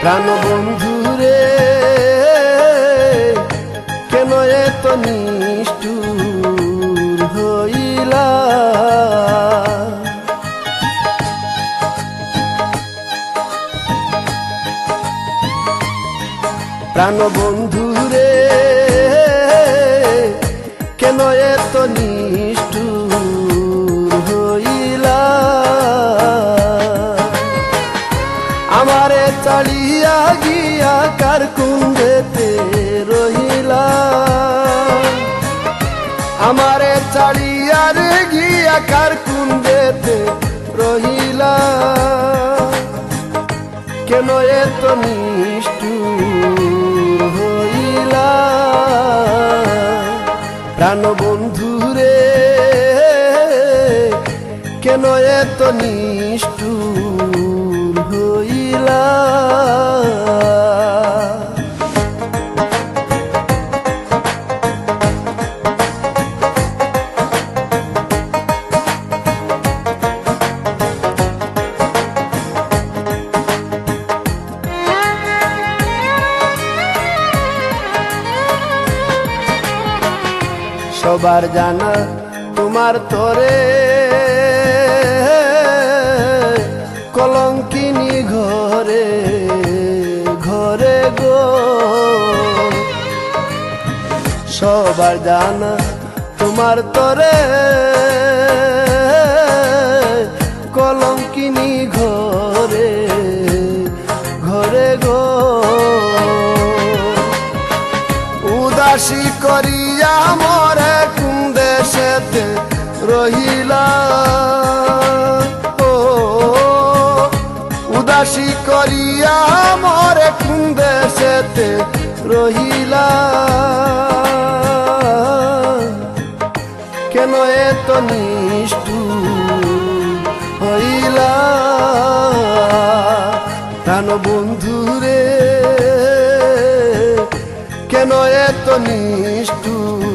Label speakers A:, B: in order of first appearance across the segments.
A: প্রাণ বন্ধু রে কেন এত নিষ্ঠুর হইলা? প্রাণ বন্ধু রে কেন এত নিষ্ঠুর আমারে চালিয়া রে গিয়া কার কুন্দেতে রহিলা? কেন এত নিষ্ঠুর হইলা? প্রাণ বন্ধু রে কেন এত নিষ্ঠুর সবার জানা তোমার তোরে। কলঙ্কিনী ঘরে ঘরে গো। সবার জানা তোমার তোরে। কলঙ্কিনী ঘরে ঘরে গো। উদাসী করিয়া রহিলা। ও, উদাসী করিয়া মরে কোন দেশেতে রহিলা। কেন এত নিষ্ঠু হইলা? প্রাণ বন্ধু রে, কেন এত নিষ্ঠুর?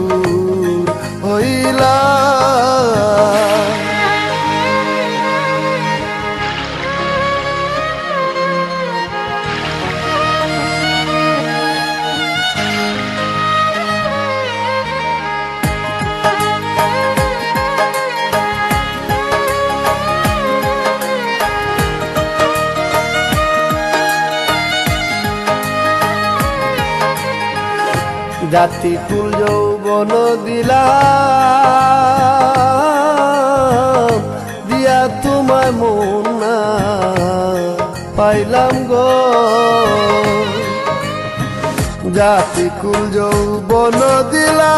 A: জাতি কুল যৌবন দিলা দিয়া তোমার মন না পাইলাম গো। জাতি কুল যৌবন দিলা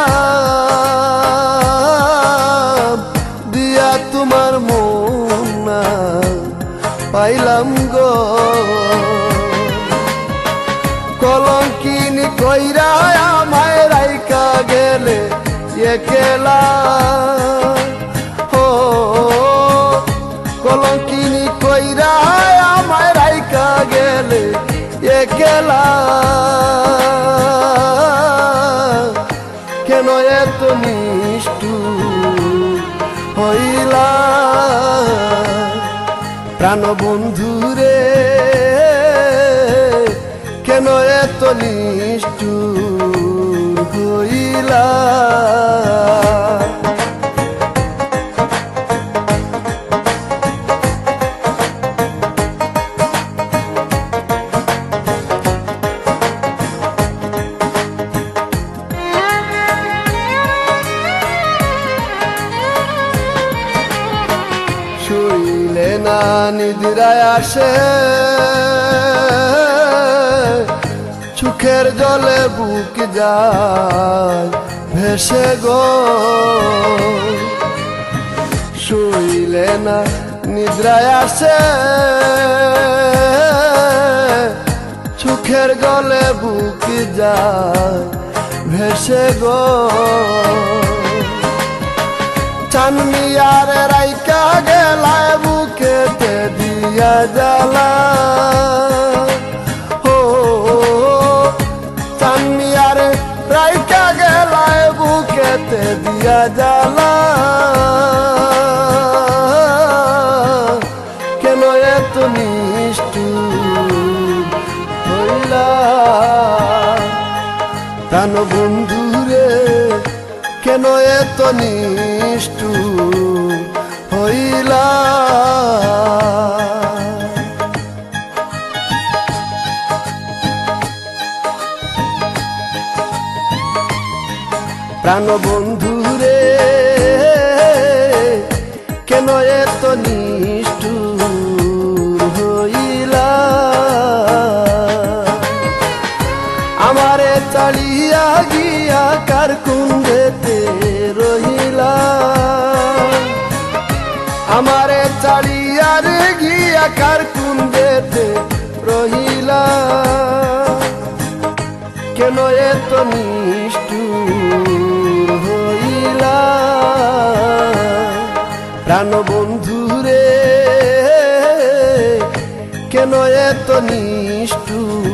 A: কেন এত নিষ্ঠু হইলা? প্রাণ বন্ধুরে কেন এত নিষ্ঠু হইলা? না নিদ্রায় আসে। চোখের জলে বুক যায়, ভেসে গো। শুইলে না নিদ্রায় আসে। চোখের জলে বুক যায়, ভেসে গো। চাননি আর রাইকা গেলায় বুকেতে দিয়া জ্বালা। ও চাননি আর রাইকা গেলায় বুকেতে দিয়া জ্বালা। কেন এত নিষ্ঠুর হইলা? তান বন্ধুরে, কেন এত নিষ্ঠুর প্রাণ বন্ধুরে কেন এত নিষ্ঠুর হইলা? আমারে চালিয়া গিয়া কার কুন্দেতে রহিলা? আমারে চালিয়া রে গিয়া কার কুন্দেতে রহিলা? কেন এত নিষ্ঠুর প্রাণ বন্ধুরে কেন এত নিষ্ঠুর?